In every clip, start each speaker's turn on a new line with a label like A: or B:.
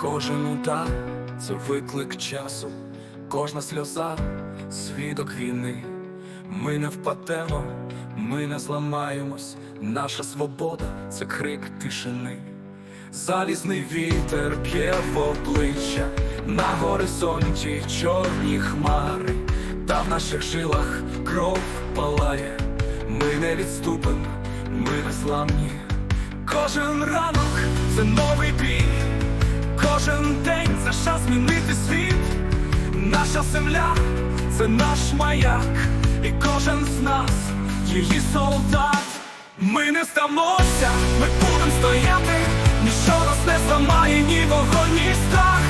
A: Кожен удар це виклик часу, кожна сльоза свідок війни. Ми не впадемо, ми не зламаємось. Наша свобода це крик тишини. Залізний вітер п'є в обличчя, на горизонті чорні хмари, та в наших жилах кров палає. Ми не відступимо, ми не зламні. Кожен ранок це новий бій, кожен день це шанс змінити світ. Наша земля це наш маяк, і кожен з нас її солдат. Ми не здамося, ми будемо стояти, ніщо нас не зламає, ні вогонь, ні страх.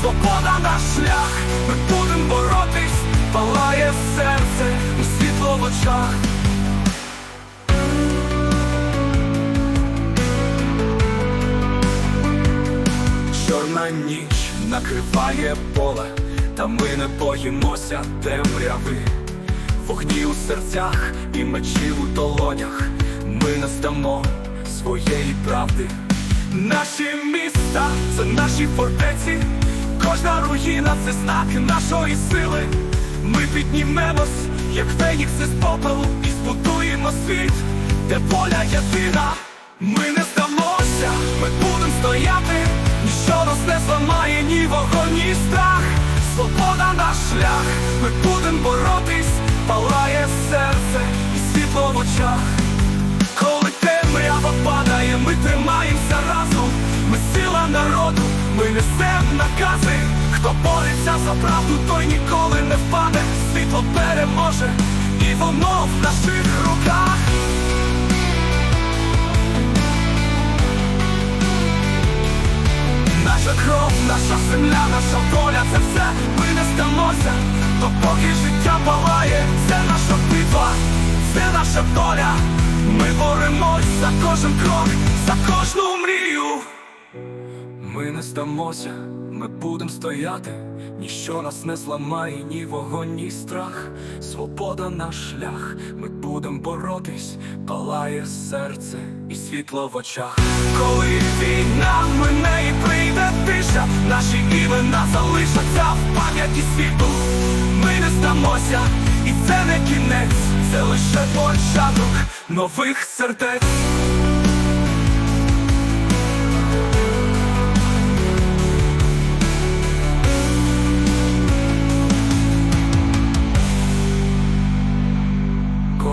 A: Свобода наш шлях, ми будемо боротись, палає серце у світло в очах. Чорна ніч накриває поле, та ми не боїмося темряви. Вогні у серцях і мечі у долонях. Ми не здамо своєї правди. Наші міста це наші фортеці, кожна руїна це знак нашої сили. Ми піднімемось, як фенікс із попелу, і збудуємо світ, де воля єдина. Ми не здамося, ми будемо стояти, ніщо нас не зламає, ні вогонь, ні страх. Свобода наш шлях, ми будемо боротись, палає серце і світло в очах. Коли темрява падає, ми тримаємося разом, ми сила народу, ми несем накази. Хто бореться за правду, той ніколи не впаде, світло переможе, і воно в наших руках. Наша кров, наша земля, наша доля, це все, ми не здамося, допоки життя палає, це наша битва, це наша доля. Ми боремось за кожен крок, за кожну мрію. Ми не стамося, ми будемо стояти, ніщо нас не зламає, ні вогонь, ні страх. Свобода наш шлях, ми будем боротись, палає серце і світло в очах. Коли війна мине і прийде тиша, наші імена залишаться в пам'яті світу. Ми не здамося, і це не кінець, це лише початок нових сердець.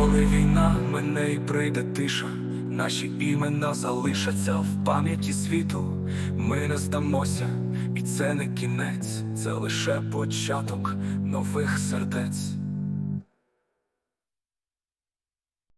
A: Коли війна мене і прийде тиша, наші імена залишаться в пам'яті світу. Ми не здамося, і це не кінець, це лише початок нових сердець.